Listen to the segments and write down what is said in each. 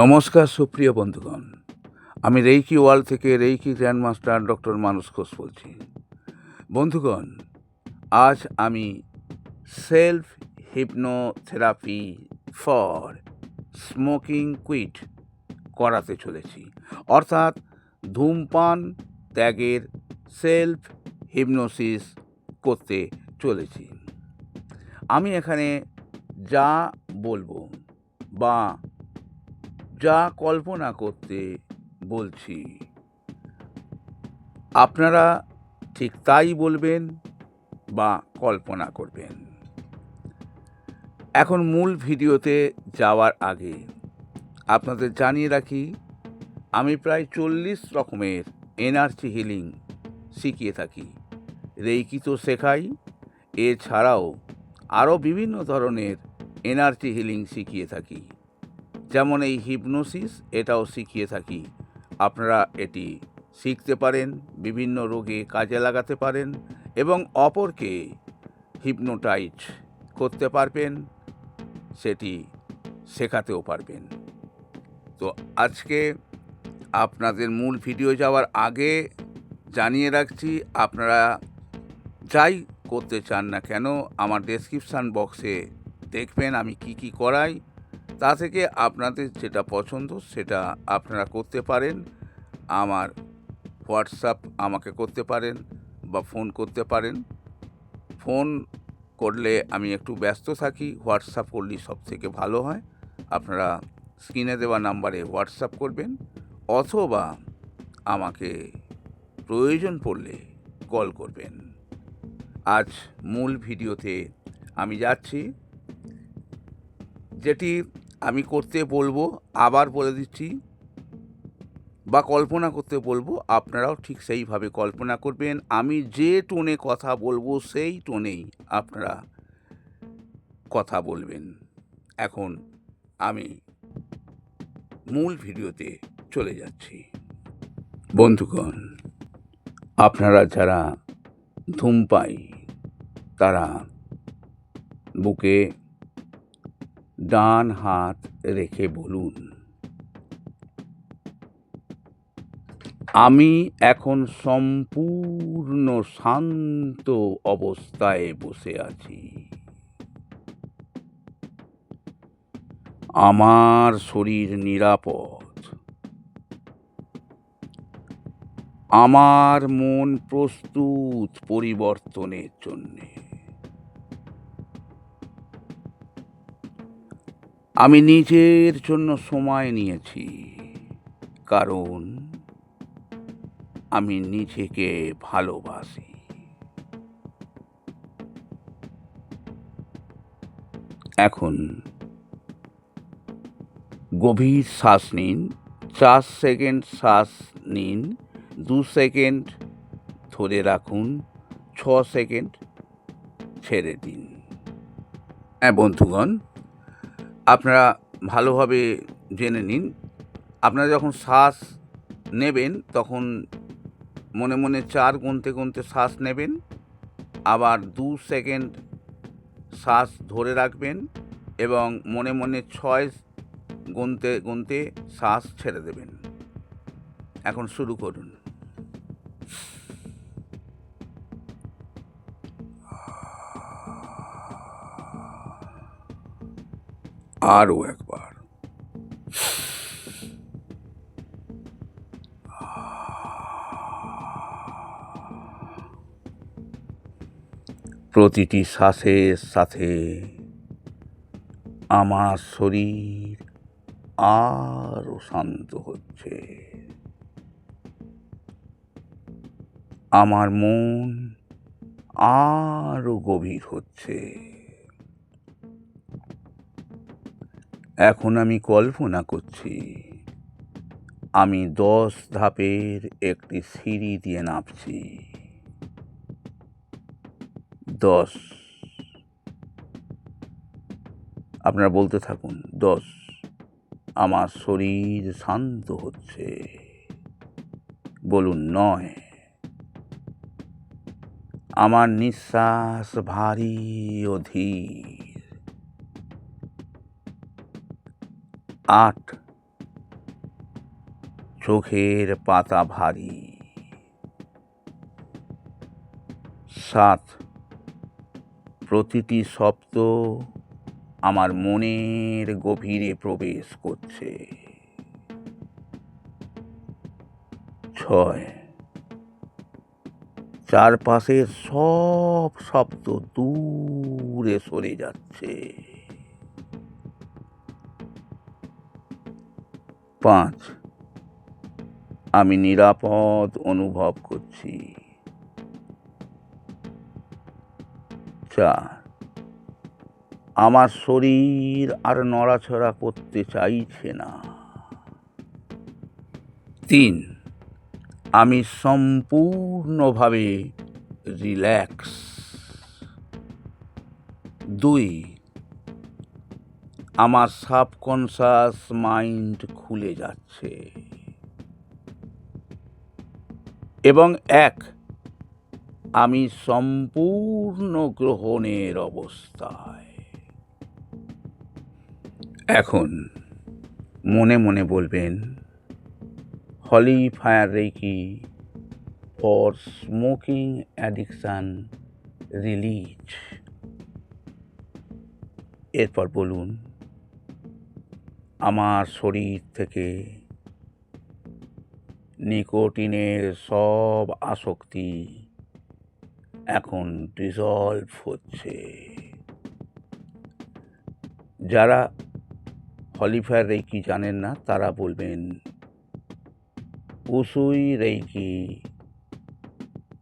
নমস্কার সুপ্রিয় বন্ধুগণ। আমি রেইকি ওয়ার্ল্ড থেকে reiki grandmaster doctor Manas Ghosh বলছি। বন্ধুগণ, আজ আমি self hypnotherapy for smoking quit করাতে চলেছি। অর্থাৎ ধূমপান ত্যাগের সেলফ হিপনোসিস করতে চলেছি। আমি এখানে যা বলব বা যা কল্পনা করতে বলছি। আপনারা ঠিক তাই বলবেন বা কল্পনা করবেন। এখন মূল ভিডিওতে যাওয়ার আগে আপনাদের জানিয়ে রাখি, আমি প্রায় চল্লিশ রকমের এনার্জি হিলিং শিখিয়ে থাকি, রেইকি তো শেখাই। এছাড়াও আরও বিভিন্ন ধরনের এনার্জি হিলিং শিখিয়ে থাকি। যেমন এই হিপনোসিস এটাও শিখিয়ে থাকি। আপনারা এটি শিখতে পারেন, বিভিন্ন রোগে কাজে লাগাতে পারেন এবং অপরকে হিপনোটাইট করতে পারবেন, সেটি শেখাতেও পারবেন। তো আজকে আপনাদের মূল ভিডিও যাওয়ার আগে জানিয়ে রাখছি, আপনারা যাই করতে চান না কেন, আমার ডেসক্রিপশান বক্সে দেখবেন আমি কি কি করাই। তা থেকে আপনাদের যেটা পছন্দ সেটা আপনারা করতে পারেন। আমার হোয়াটসঅ্যাপ আমাকে করতে পারেন বা ফোন করতে পারেন। ফোন করলে আমি একটু ব্যস্ত থাকি, হোয়াটসঅ্যাপ করলেই সব থেকে ভালো হয়। আপনারা স্ক্রিনে দেওয়া নাম্বারে হোয়াটসঅ্যাপ করবেন অথবা আমাকে প্রয়োজন পড়লে কল করবেন। আজ মূল ভিডিওতে আমি যাচ্ছি, যেটি আমি করতে বলব, আবার বলে দিচ্ছি, বা কল্পনা করতে বলব, আপনারাও ঠিক সেইভাবে কল্পনা করবেন। আমি যে টোনে কথা বলব, সেই টোনেই আপনারা কথা বলবেন। এখন আমি মূল ভিডিওতে চলে যাচ্ছি। বন্ধুগণ, আপনারা যারা ধূমপাই তারা বুকে ডান হাত রেখে বলুন। আমি এখন সম্পূর্ণ শান্ত অবস্থায় বসে আছি। আমার শরীর নিরাপদ। আমার মন প্রস্তুত পরিবর্তনের জন্যে। আমি নিজের জন্য সময় নিয়েছি। কারণ আমি নিজেকে ভালোবাসি। এখন গভীর শ্বাস নিন, চার সেকেন্ড শ্বাস নিন, দু সেকেন্ড ধরে রাখুন, ছ সেকেন্ড ছেড়ে দিন। হ্যাঁ বন্ধুগণ আপনারা ভালোভাবে জেনে নিন। আপনারা যখন শ্বাস নেবেন, তখন মনে মনে চার গুনতে গুনতে শ্বাস নেবেন। আবার দু সেকেন্ড শ্বাস ধরে রাখবেন এবং মনে মনে ছয় গুনতে গুনতে শ্বাস ছেড়ে দেবেন। এখন শুরু করুন। আরও একবার। প্রতিটি শ্বাসের সাথে আমার শরীর আরও শান্ত হচ্ছে। আমার মন আরও গভীর হচ্ছে। এখন আমি কল্পনা করছি, আমি দশ ধাপের একটি সিঁড়ি দিয়ে নামছি। দশ। আপনারা বলতে থাকুন, দশ। আমার শরীর শান্ত হচ্ছে। বলুন নয়। আমার নিঃশ্বাস ভারী ও আট। চোখের পাতা ভারী। সাত। প্রতিটি শব্দ আমার মনের গভীরে প্রবেশ করছে। ছয়। চারপাশের সব শব্দ দূরে সরে যাচ্ছে। পাঁচ। আমি নিরাপদ অনুভব করছি। চার। আমার শরীর আর নড়াচড়া করতে চাইছে না। তিন। আমি সম্পূর্ণভাবে রিল্যাক্স। দুই। আমার সাবকনসাস মাইন্ড খুলে যাচ্ছে। এবং এক, আমি সম্পূর্ণ গ্রহণের অবস্থায়। এখন মনে মনে বলবেন, holy fire reiki for smoking addiction release. এরপর বলুন আমার শরীর থেকে নিকোটিনের সব আসক্তি এখন ডিজলভ হচ্ছে। যারা হলিফায়ার রেকি জানেন না, তারা বলবেন, উসুই রেকি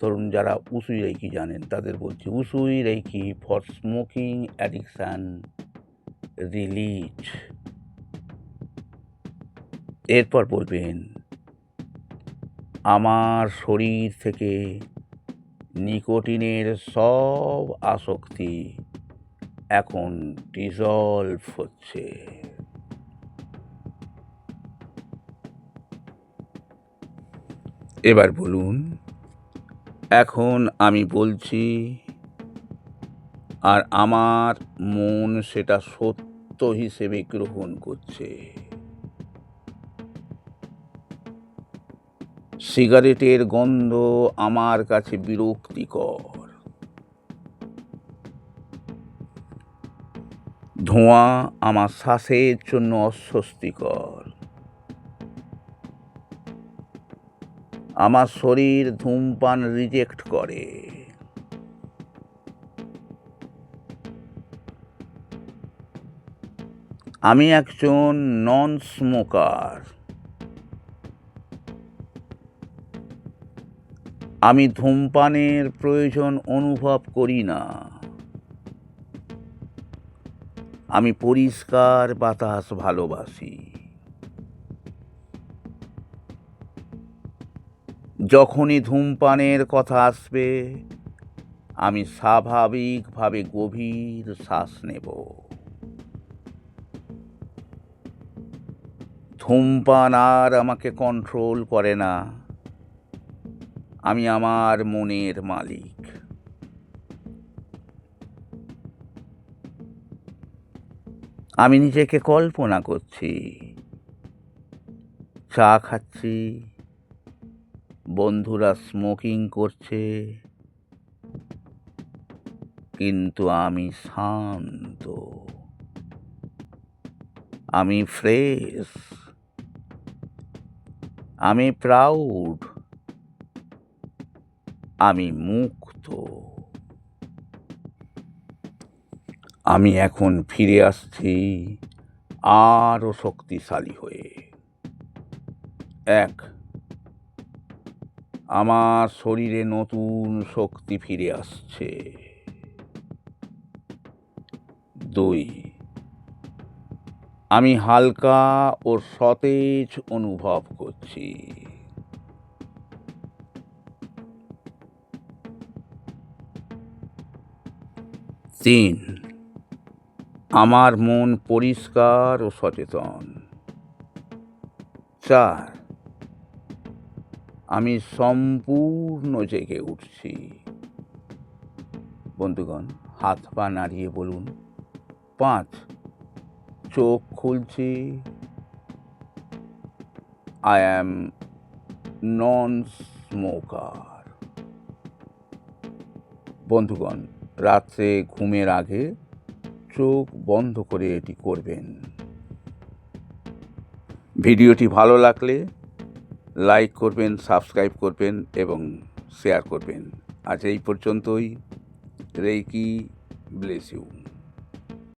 ধরুন যারা উসুই রেকি জানেন, তাদের বলছি, Usui reiki for smoking addiction release. এরপর বলবেন, আমার শরীর থেকে নিকোটিনের সব আসক্তি এখন ডিজলভ হচ্ছে। এবার বলুন, এখন আমি বলছি, আর আমার মন সেটা সত্য হিসেবে গ্রহণ করছে। সিগারেটের গন্ধ আমার কাছে বিরক্তিকর। ধোঁয়া আমার শ্বাসের জন্য অস্বস্তিকর। আমার শরীর ধূমপান রিজেক্ট করে। আমি একজন নন স্মোকার আমি ধূমপানের প্রয়োজন অনুভব করি না। আমি পরিষ্কার বাতাস ভালোবাসি। যখনই ধূমপানের কথা আসবে, আমি স্বাভাবিকভাবে গভীর শ্বাস নেব। ধূমপান আর আমাকে কন্ট্রোল করে না। আমি আমার মনের মালিক। আমি নিজেকে কল্পনা করছি। চা খাচ্ছি। বন্ধুরা স্মোকিং করছে। কিন্তু আমি শান্ত। আমি ফ্রেশ আমি প্রাউড আমি মুক্ত। আমি এখন ফিরে আসছি আরও শক্তিশালী হয়ে। এক, আমার শরীরে নতুন শক্তি ফিরে আসছে। দুই, আমি হালকা ও সতেজ অনুভব করছি। তিন আমার মন পরিষ্কার ও সচেতন। চার আমি সম্পূর্ণ জেগে উঠছি। বন্ধুগণ, হাত পা নাড়িয়ে বলুন। পাঁচ, চোখ খুলছি। আই অ্যাম নন স্মোকার বন্ধুগণ রাত্রে ঘুমের আগে চোখ বন্ধ করে এটি করবেন। ভিডিওটি ভালো লাগলে লাইক করবেন, সাবস্ক্রাইব করবেন এবং শেয়ার করবেন। আজ এই পর্যন্তই। Reiki bless you.